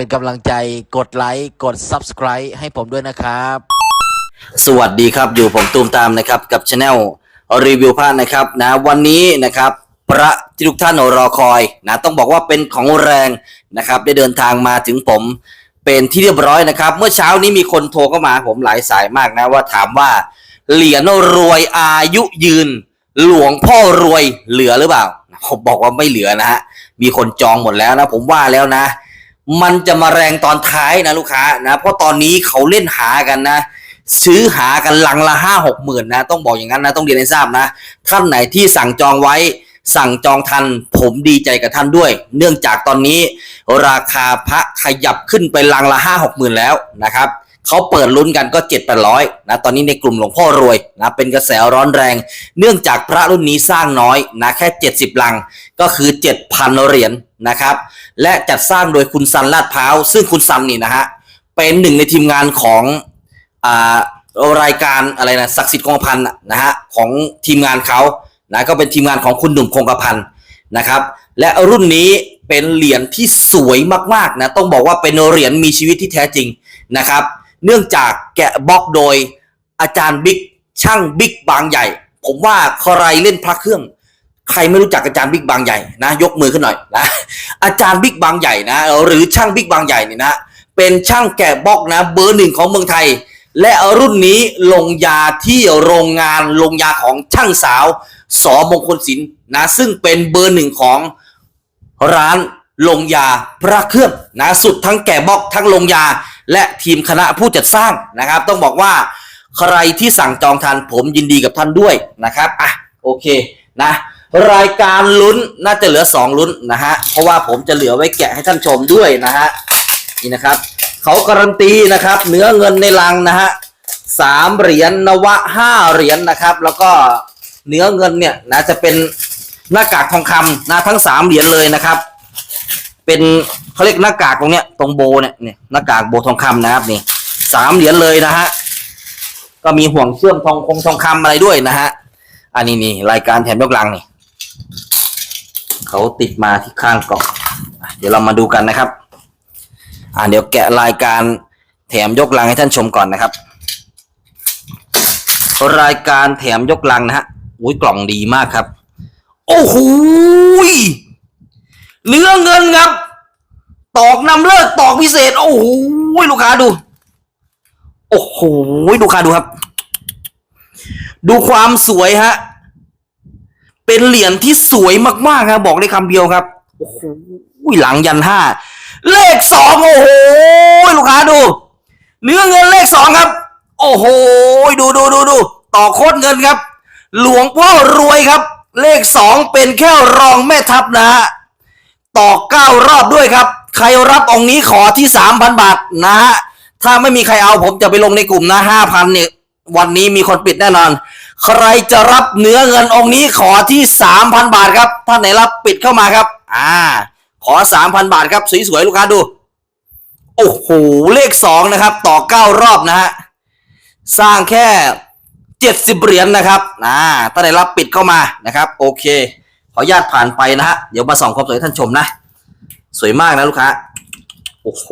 เป็นกำลังใจกดไลค์กด Subscribe ให้ผมด้วยนะครับ สวัสดีครับอยู่ผมตูมตามนะครับกับช anel รีวิวพระนะครับนะวันนี้นะครับพระที่ทุกท่านรอคอยนะต้องบอกว่าเป็นของแรงนะครับได้เดินทางมาถึงผมเป็นที่เรียบร้อยนะครับ เมื่อเช้านี้มีคนโทรเข้ามาผมหลายสายมากนะว่าถามว่าเหรียญรวยอายุยืน หลวงพ่อรวยเหลือหรือเปล่าผมบอกว่าไม่เหลือนะฮะมีคนจองหมดแล้วนะผมว่าแล้วนะ มันจะมาแรงตอนท้ายนะลูกค้านะเพราะตอนนี้เขาเล่นหากันนะ ซื้อหากันหลังละห้าหกหมื่นนะต้องบอกอย่างนั้นนะต้องเรียนให้ทราบนะ ท่านไหนที่สั่งจองไว้สั่งจองทันผมดีใจกับท่านด้วย เนื่องจากตอนนี้ ราคาพระขยับขึ้นไปลังละห้าหกหมื่นแล้วนะครับ เขาเปิดลุ้นกันก็เจ็ดแปดร้อยนะตอนนี้ในกลุ่มหลวงพ่อรวยนะเป็นกระแสร้อนแรง เนื่องจากพระรุ่นนี้สร้างน้อยนะแค่เจ็ดสิบลังก็คือเจ็ดพันเหรียญนะครับ และจัดสร้างโดยคุณซันลาดพร้าว ซึ่งคุณซันนี่นะฮะเป็นหนึ่งในทีมงานของอ่ารายการอะไรนะศักดิ์สิทธิ์คงกระพันนะฮะของทีมงานเขานะก็เป็นทีมงานของคุณหนุ่มคงกระพันนะครับและรุ่นนี้เป็นเหรียญที่สวยมากๆนะต้องบอกว่าเป็นเหรียญมีชีวิตที่แท้จริงนะครับ เนื่องจากแกะบล็อกโดยอาจารย์บิ๊กช่างบิ๊กบางใหญ่ ผมว่าใครเล่นพระเครื่อง ใครไม่รู้จักอาจารย์บิ๊กบางใหญ่นะยกมือขึ้นหน่อยนะอาจารย์บิ๊กบางใหญ่นะหรือช่างบิ๊กบางใหญ่เนี่ยนะเป็นช่างแกะบล็อกนะเบอร์หนึ่งของเมืองไทย และรุ่นนี้ลงยาที่โรงงานลงยาของช่างสาวสอมงคลศิลป์นะซึ่งเป็นเบอร์หนึ่งของร้านลงยาพระเครื่องนะสุดทั้งแกะบล็อกทั้งลงยา และทีมคณะผู้จัดสร้างนะครับ ต้องบอกว่าใครที่สั่งจองทันผมยินดีกับท่านด้วยนะครับอะโอเคนะรายการลุ้นน่าจะเหลือ 2 ลุ้นนะฮะเพราะว่าผมจะเหลือไว้แกะให้ท่านชมด้วยนะฮะนี่นะครับเขาการันตีนะครับเนื้อเงินในลังนะฮะสามเหรียญนวะห้าเหรียญนะครับ แล้วก็เนื้อเงินเนี่ยนะจะเป็นหน้ากากทองคำนะทั้งสามเหรียญเลยนะครับ เป็นเขาเรียกหน้ากากตรงเนี้ยตรงโบเนี่ยเนี่ยหน้ากากโบทองคำนะครับนี่สามเหรียญเลยนะฮะก็มีห่วงเชื่อมทองคงทองคำอะไรด้วยนะฮะอันนี้นี่รายการแถมยกลังนี่เขาติดมาที่ข้างกล่องเดี๋ยวเรามาดูกันนะครับ อ่าเดี๋ยวแกะรายการแถมยกลังให้ท่านชมก่อนนะครับ รายการแถมยกลังนะฮะอุ้ยกล่องดีมากครับ โอ้โห เนื้อเงินครับ ตอกนำเลิกตอกพิเศษ โอ้โหลูกค้าดู โอ้โหลูกค้าดูครับ ดูความสวยฮะ เป็นเหรียญที่สวยมากๆครับบอกได้คำเดียวครับ โอ้โหหลังยันห้าเลขสองโอ้โหลูกค้าดู เนื้อเงินเลขสองครับ โอ้โหดูดูดูดูต่อโคตรเงินครับ หลวงพ่อรวยครับ เลขสองเป็นแค่รองแม่ทัพนะฮะ ต่อเก้ารอบด้วยครับ ใครรับองค์นี้ขอที่สามพันบาทนะฮะ ถ้าไม่มีใครเอาผมจะไปลงในกลุ่มนะห้าพันเนี่ย วันนี้มีคนปิดแน่นอน ใครจะรับเนื้อเงินองค์นี้ขอที่สามพันบาทครับ ท่านไหนรับปิดเข้ามาครับ อ่า ขอสามพันบาทครับ สวยๆ ลูกค้าดู โอ้โห เลขสองนะครับ ต่อเก้ารอบนะฮะ สร้างแค่เจ็ดสิบเหรียญนะครับ อ่าถ้าได้รับปิดเข้ามานะครับ โอเค ออนุญาตผ่านไปนะฮะ เดี๋ยวมาส่องความสวยให้ท่านชมนะ สวยมากนะลูกค้า โอ้โห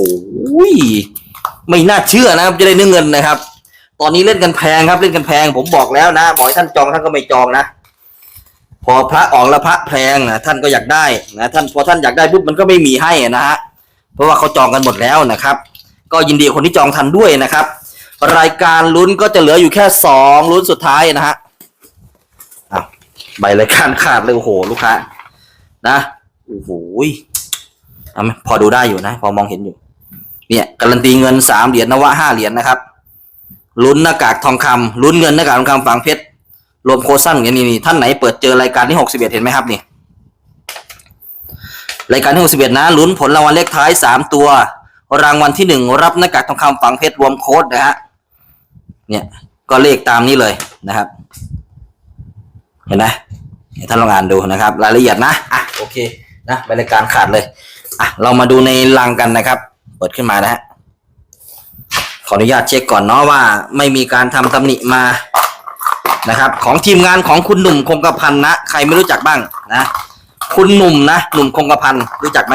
ไม่น่าเชื่อนะครับจะได้เนื้อเงินนะครับ ตอนนี้เล่นกันแพงครับเล่นกันแพง ผมบอกแล้วนะบอกให้ท่านจองท่านก็ไม่จองนะ พอพระออกแล้วพระแพงนะท่านก็อยากได้นะท่านพอท่านอยากได้ปุ๊บมันก็ไม่มีให้นะฮะ เพราะว่าเขาจองกันหมดแล้วนะครับ ก็ยินดีคนที่จองทันด้วยนะครับ รายการลุ้นก็จะเหลืออยู่แค่สองลุ้นสุดท้ายนะฮะ ใบรายการขาดเลยโอ้โหลูกค้านะโอ้โหอาไหมพอดูได้อยู่นะ พอมองเห็นอยู่ เนี่ยการันตีเงินสามเหรียญนวะห้าเหรียญนะครับลุ้นหน้ากากทองคำลุ้นเงินหน้ากากทองคำฝังเพชรรวมโคสั้นอย่างนี้นี่ท่านไหนเปิดเจอรายการที่หกสิบเอ็ดเห็นไหมครับนี่รายการที่หกสิบเอ็ดนะลุ้นผลรางวัลเลขท้ายสามตัว รางวัลที่หนึ่งรับหน้ากากทองคำฝังเพชรรวมโค้ดนะฮะเนี่ยก็เลขตามนี้เลยนะครับ เห็นไหม เดี๋ยวท่านลองอ่านดูนะครับ รายละเอียดนะอะโอเคนะบรายการขาดเลยอะเรามาดูในลังกันนะครับ เปิดขึ้นมานะฮะขออนุญาตเช็คก่อนเนาะว่าไม่มีการทำตำหนิมานะครับ ของทีมงานของคุณหนุ่มคงกระพันนะใครไม่รู้จักบ้างนะคุณหนุ่มนะหนุ่มคงกระพันรู้จักไหม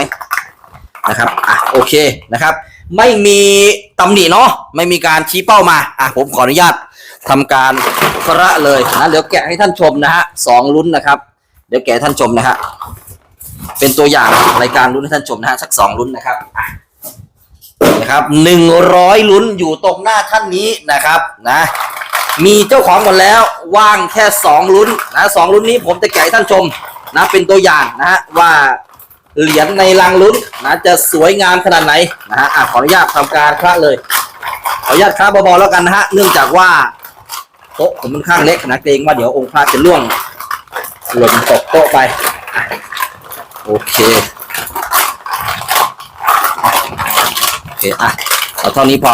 นะครับอะโอเคนะครับ ไม่มีตำหนิเนาะไม่มีการชี้เป้ามาอะผมขออนุญาต ทำการกระเลยนะเดี๋ยวแกะให้ท่านชมนะฮะสองลุ้นนะครับ เดี๋ยวแกะท่านชมนะฮะเป็นตัวอย่างรายการลุ้นให้ท่านชมนะฮะสักสองลุ้นนะครับนะครับหนึ่งร้อยลุ้นอยู่ตรงหน้าท่านนี้นะครับนะมีเจ้าของหมดแล้วว่างแค่สองลุ้นนะสองลุ้นนี้ผมจะแกะให้ท่านชมนะเป็นตัวอย่างนะฮะว่าเหรียญในรังลุ้นนะจะสวยงามขนาดไหนนะฮะขออนุญาตทำการคละเลยขออนุญาตคละเบาๆแล้วกันนะฮะเนื่องจากว่า โต๊ะผมค่อนข้างเล็กนะเกรงว่าเดี๋ยวองค์พระจะล่วงหล่นตกโต๊ะไป โอเคโอเคอะเอาเท่านี้พอ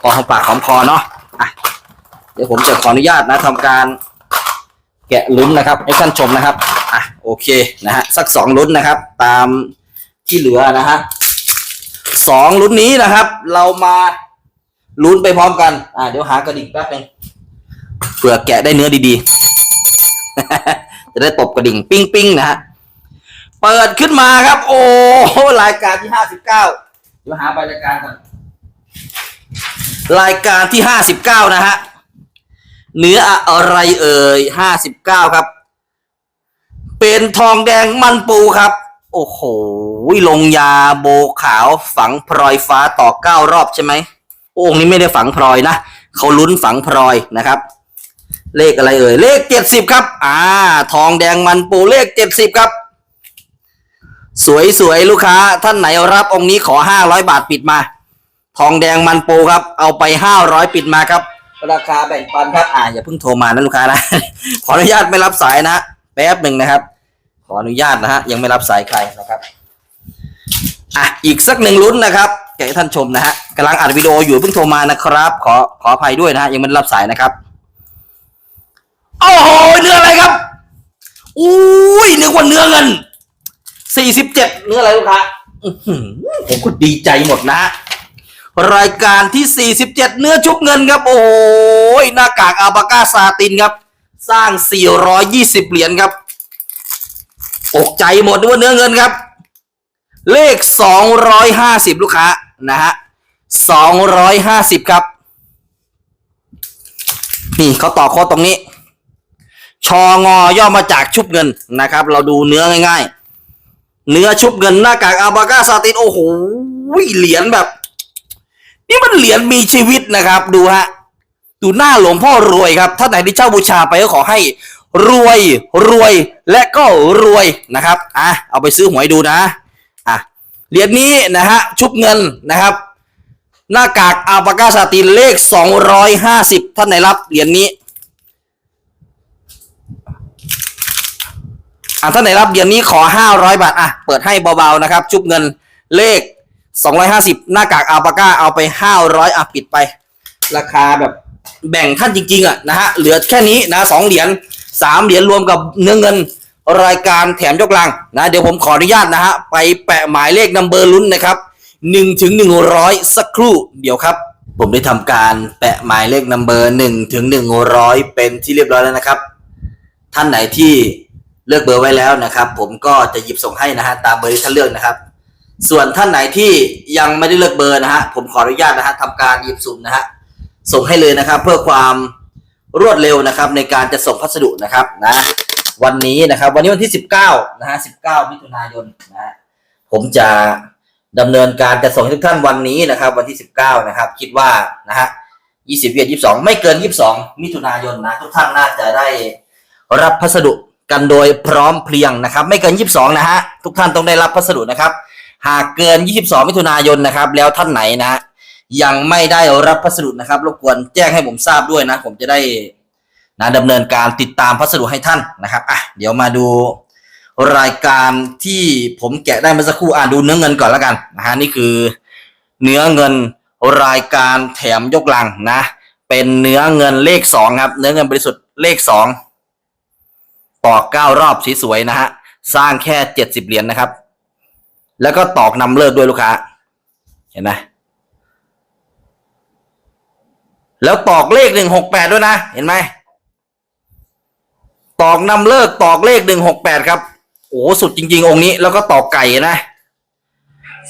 พอหอมปากหอมคอเนาะอะเดี๋ยวผมจะขออนุญาตนะทำการแกะลุ้นนะครับให้ท่านชมนะครับอะโอเคนะฮะสักสองลุ้นนะครับ ตามที่เหลือนะฮะสองลุ้นนี้นะครับ เรามาลุ้นไปพร้อมกัน อะเดี๋ยวหากระดิ่งแป๊บนึง เผื่อแกะได้เนื้อดีๆ จะได้ตบกระดิ่งปิ้งปิ้งๆนะฮะ เปิดขึ้นมาครับ โอ้รายการที่ห้าสิบเก้าเดี๋ยวหาไปรายการก่อน รายการที่ห้าสิบเก้านะฮะ เนื้ออะไรเอ่ยห้าสิบเก้าครับ เป็นทองแดงมันปูครับ โอ้โหลงยาโบขาวฝังพลอยฟ้าต่อเก้ารอบใช่ไหมโองค์นี้ไม่ได้ฝังพลอยนะเขาลุ้นฝังพลอยนะครับ เลขอะไรเอ่ย เลขเจ็ดสิบครับ อ่า ทองแดงมันปูเลขเจ็ดสิบครับ สวยๆ ลูกค้า ท่านไหนรับองค์นี้ขอห้าร้อยบาทปิดมา ทองแดงมันปูครับ เอาไปห้าร้อยปิดมาครับ ราคาแบ่งปันครับ อ่า อย่าเพิ่งโทรมานะลูกค้านะ ขออนุญาตไม่รับสายนะ แป๊บหนึ่งนะครับ ขออนุญาตนะฮะ ยังไม่รับสายใครนะครับอะอีกสักหนึ่งลุ้นนะครับแกให้ท่านชมนะฮะกำลังอัดวิดีโออยู่เพิ่งโทรมานะครับ ขอขออภัยด้วยนะฮะยังไม่รับสายนะครับ โอ้โหเนื้ออะไรครับอุ้ยนึกว่าเนื้อเงินสี่สิบเจ็ดเนื้ออะไรลูกค้าอื้อหือผมก็ดีใจหมดนะฮะรายการที่ 47 เนื้อชุบเงินครับ โอ้ยหน้ากากอาบาก้าซาตินครับ สร้าง 420 เหรียญครับตกใจหมดนึกว่าเนื้อเงินครับ เลข 250 ลูกค้านะฮะ250 ครับ นี่เขาต่อโค้ดตรงนี้ ชองอย่อมาจากชุบเงินนะครับ เราดูเนื้อง่าย ๆ เนื้อชุบเงินหน้ากากอาบาก้าซาตินโอ้โหเหรียญแบบ นี่มันเหรียญมีชีวิตนะครับ ดูฮะดูหน้าหลวงพ่อรวยครับท่านไหนที่เช่าบูชาไปก็ขอให้รวยรวยและก็รวยนะครับอะเอาไปซื้อหวยดูนะอะเหรียญนี้นะฮะชุบเงินนะครับ หน้ากากอาปากาซาตินเลข 250ท่านไหนรับเหรียญนี้ อะท่านไหนรับเหรียญนี้ขอ 500 บาทอะเปิดให้เบาๆนะครับชุบเงินเลข 250 หน้ากากอัลปาก้าเอาไป 500อะปิดไป ราคาแบบแบ่งท่านจริงๆอะนะฮะเหลือแค่นี้นะสองเหรียญสามเหรียญรวมกับเนื้อเงินรายการแถมยกลังนะเดี๋ยวผมขออนุญาตนะฮะไปแปะหมายเลขนัมเบอร์ลุ้นนะครับหนึ่งถึงหนึ่งร้อยสักครู่เดี๋ยวครับ ผมได้ทำการแปะหมายเลขนัมเบอร์หนึ่งถึงหนึ่งร้อยเป็นที่เรียบร้อยแล้วนะครับ ท่านไหนที่ เลือกเบอร์ไว้แล้วนะครับ ผมก็จะหยิบส่งให้นะฮะตามเบอร์ที่ท่านเลือกนะครับ ส่วนท่านไหนที่ยังไม่ได้เลือกเบอร์นะฮะผมขออนุญาตนะฮะทำการหยิบสุ่มนะฮะส่งให้เลยนะครับ เพื่อความรวดเร็วนะครับ ในการจะส่งพัสดุนะครับนะวันนี้นะครับ วันนี้วันที่ 19นะฮะ19 มิถุนายนนะฮะผมจะดำเนินการจะส่งให้ทุกท่านวันนี้นะครับ วันที่ 19 นะครับ คิดว่านะฮะ20เวียด22 ไม่เกิน 22 มิถุนายนนะทุกท่านน่าจะได้รับพัสดุ กันโดยพร้อมเพรียงนะครับ ไม่เกิน 22 นะฮะ ทุกท่านต้องได้รับพัสดุนะครับ หากเกิน 22 มิถุนายนนะครับ แล้วท่านไหนนะ ยังไม่ได้รับพัสดุนะครับรบกวนแจ้งให้ผมทราบด้วยนะ ผมจะได้นะดำเนินการติดตามพัสดุให้ท่านนะครับอะเดี๋ยวมาดูรายการที่ผมแกะได้เมื่อสักครู่อ่านดูเนื้อเงินก่อนแล้วกันนะฮะนี่คือเนื้อเงินรายการแถมยกลังนะ เป็นเนื้อเงินเลขสองครับ เนื้อเงินบริสุทธิ์เลขสอง ต่อเก้ารอบสวยๆนะฮะสร้างแค่เจ็ดสิบเหรียญนะครับ แล้วก็ตอกนำเลิกด้วยลูกค้า เห็นไหมแล้วตอกเลขหนึ่งหกแปดด้วยนะ เห็นไหมตอกนำเลิกตอกเลขหนึ่งหกแปดครับ โอ้สุดจริง ๆ องค์นี้ แล้วก็ตอกไก่นะ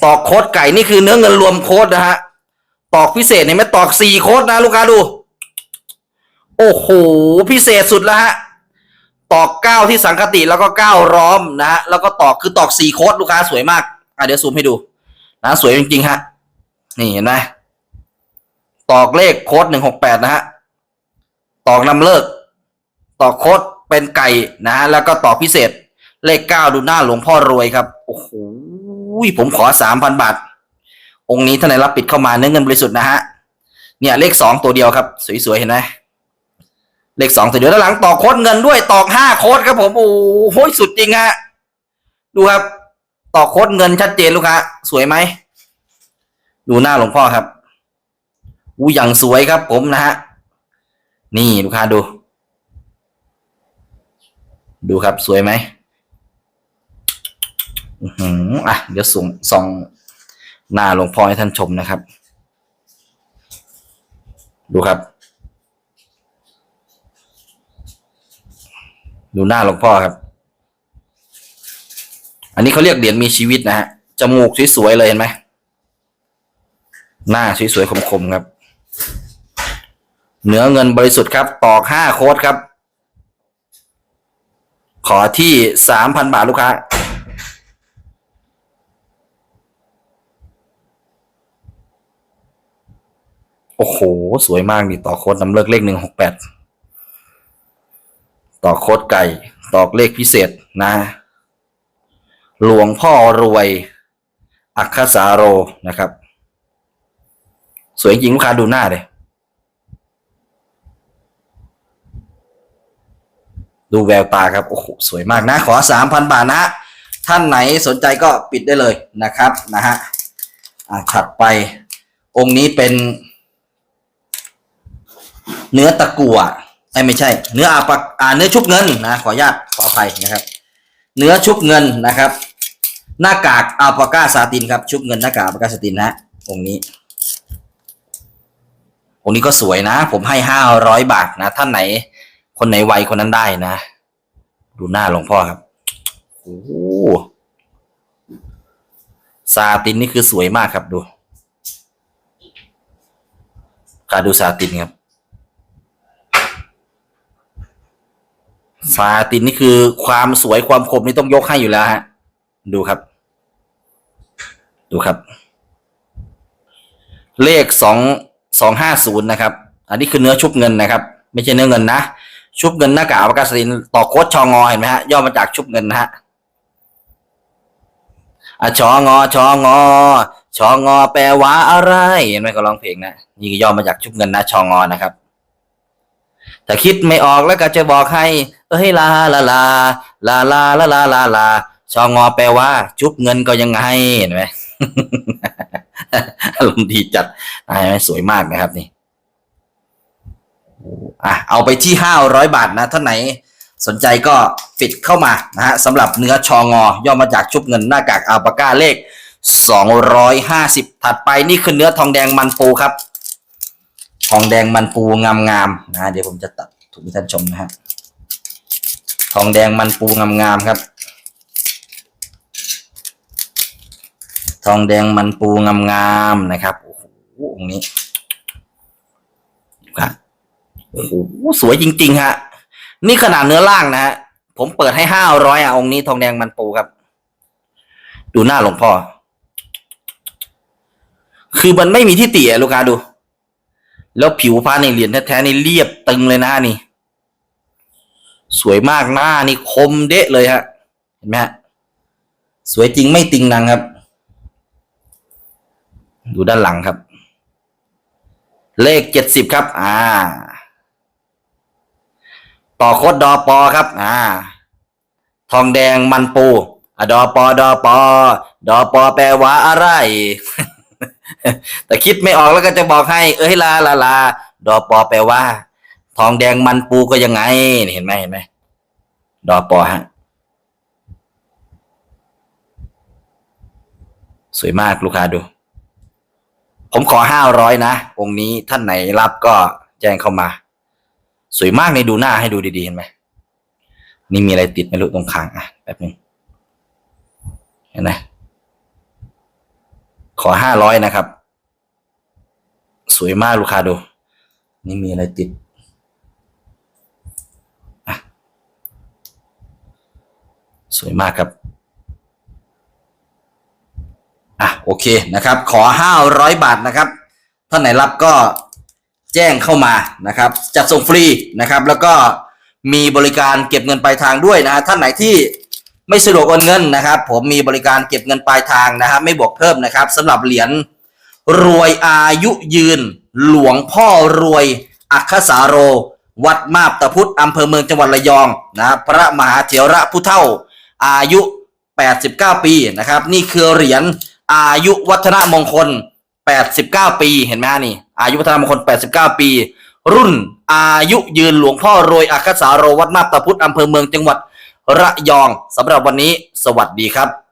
ตอกโคดไก่นี่คือเนื้อเงินรวมโคดนะฮะ ตอกพิเศษเนี่ยไม่ตอกสี่โคดนะ ลูกค้าดู โอ้โห พิเศษสุดแล้วฮะ ตอกเก้าที่สังคติแล้วก็เก้าร้อมนะฮะแล้วก็ตอกคือตอกสี่โค้ดลูกค้าสวยมากอะเดี๋ยวซูมให้ดูนะสวยจริงๆฮะนี่เห็นไหมตอกเลขโค้ดหนึ่งหกแปดนะฮะตอกนำเลิก ตอกโค้ดเป็นไก่นะฮะแล้วก็ตอกพิเศษ เลขเก้าดูหน้าหลวงพ่อรวยครับโอ้โหผมขอสามพันบาท องค์นี้ท่านไหนรับปิดเข้ามาเนื้อเงินบริสุทธิ์นะฮะเนี่ยเลขสองตัวเดียวครับ สวยๆเห็นไหม เลขสองตัวเดียวด้านหลังตอกโค้ดเงินด้วยตอกห้าโค้ดครับผมโอ้โหสุดจริงฮะดูครับตอกโค้ดเงินชัดเจนลูกค้าสวยไหมดูหน้าหลวงพ่อครับอู้อย่างสวยครับผมนะฮะนี่ลูกค้าดู ดูครับสวยไหมอืออะเดี๋ยวส่งส่องหน้าหลวงพ่อให้ท่านชมนะครับ ดูครับ ดูหน้าหลวงพ่อครับ อันนี้เขาเรียกเหรียญมีชีวิตนะฮะ จมูกสวยๆเลยเห็นไหม หน้าสวยๆคมๆครับเนื้อเงินบริสุทธิ์ครับ ตอกห้าโค้ดครับ ขอที่สามพันบาทลูกค้าโอ้โห สวยมากนี่ต่อโค้ดนำเลิกเลขหนึ่งหกแปด ต่อโคดไก่ ตอกเลขพิเศษนะ หลวงพ่อรวย อัคคสาโรนะครับ สวยจริงลูกค้าดูหน้าเลยดูแววตาครับ โอ้โห สวยมากนะ ขอสามพันบาทนะ ท่านไหนสนใจก็ปิดได้เลยนะครับนะฮะอ่าถัดไปองค์นี้เป็น เนื้อตะกั่ว ไอ้ไม่ใช่ เนื้ออาปากอ่าเนื้อชุบเงินนะขออนุญาตขออภัยนะครับ เนื้อชุบเงินนะครับ หน้ากากอัลปาก้าซาตินครับชุบเงินหน้ากากอัลปาก้าซาตินนะองค์นี้องค์นี้ก็สวยนะ ผมให้ห้าร้อยบาทนะท่านไหน คนไหนไวคนนั้นได้นะ ดูหน้าหลวงพ่อครับโอ้ซาตินนี่คือสวยมากครับดูการดูซาตินครับ ซาตินนี่คือความสวยความคมนี่ต้องยกให้อยู่แล้วฮะ ดูครับ ดูครับ เลขสองสองห้าศูนย์นะครับ อันนี้คือเนื้อชุบเงินนะครับ ไม่ใช่เนื้อเงินนะ ชุบเงินหน้ากากประกาศสินต่อโค้ดชองอเห็นไหมฮะ ย่อมาจากชุบเงินนะฮะอะชองอชองอชองอแปลว่าอะไรเห็นไหมก็ร้องเพลงนะนี่ย่อมาจากชุบเงินนะชองอนะครับ ถ้าคิดไม่ออกแล้วก็จะบอกให้ เอ้ยลาลาลาลาลาลาลาลาลาชองอแปลว่าชุบเงินก็ยังไงเห็นไหมอารมณ์ดีจัดอ่าเห็นไหมสวยมากนะครับนี่อะเอาไปที่ห้าร้อยบาทนะท่านไหนสนใจก็ปิดเข้ามานะฮะสำหรับเนื้อชองอย่อมาจากชุบเงินหน้ากากอัลปาก้าเลขสองร้อยห้าสิบถัดไปนี่คือเนื้อทองแดงมันปูครับ ทองแดงมันปูงามๆนะเดี๋ยวผมจะตัดถูกให้ท่านชมนะฮะทองแดงมันปูงามๆครับ ทองแดงมันปูงามๆนะครับโอ้โหองนี้ครับโอ้โหสวยจริง ๆ ฮะ นี่ขนาดเนื้อล่างนะฮะผมเปิดให้ห้าร้อยอะองค์นี้ทองแดงมันปูครับ ดูหน้าหลวงพ่อ คือมันไม่มีที่ติอะลูกค้าดู แล้วผิวพรรณในเหรียญแท้ๆนี่เรียบตึงเลยนะนี่ สวยมากหน้านี่คมเดะเลยฮะ เห็นไหมฮะ สวยจริงไม่ติงนังครับ ดูด้านหลังครับ เลขเจ็ดสิบครับ อ่า ต่อโคดดอปอครับ อ่า ทองแดงมันปูอะดอปอดอปอดอปอแปลว่าอะไร แต่คิดไม่ออกแล้วก็จะบอกให้ เอ้ยลาลาลาดอปอแปลว่า ทองแดงมันปูก็ยังไงเห็นไหมเห็นไหมดอปอฮะสวยมากลูกค้าดู ผมขอห้าร้อยนะองค์นี้ท่านไหนรับก็แจ้งเข้ามา สวยมากในดูหน้าให้ดูดีๆเห็นไหมนี่มีอะไรติดไม่รู้ตรงคางอะแป๊บนึงเห็นไหม อห้าร้อยนะครับ สวยมากลูกค้าดู นี่มีอะไรติดสวยมากครับอะโอเคนะครับ ขอห้าร้อยบาทนะครับท่านไหนรับก็แจ้งเข้ามานะครับ จัดส่งฟรีนะครับ แล้วก็มีบริการเก็บเงินปลายทางด้วยนะท่านไหนที่ ไม่สะดวกโอนเงินนะครับ ผมมีบริการเก็บเงินปลายทางนะครับ ไม่บวกเพิ่มนะครับสำหรับเหรียญรวยอายุยืน หลวงพ่อรวย อัคสาโร วัดมาบตะพุธอำเภอเมืองจังหวัดระยองนะพระมหาเถระผู้เฒ่า อายุ 89 ปีนะครับ นี่คือเหรียญอายุวัฒนมงคล 89 ปีเห็นไหมนี่ อายุวัฒนมงคล 89 ปี รุ่นอายุยืนหลวงพ่อรวยอัคสาโรวัดมาบตะพุธอำเภอเมืองจังหวัด ระยองสำหรับวันนี้ สวัสดีครับ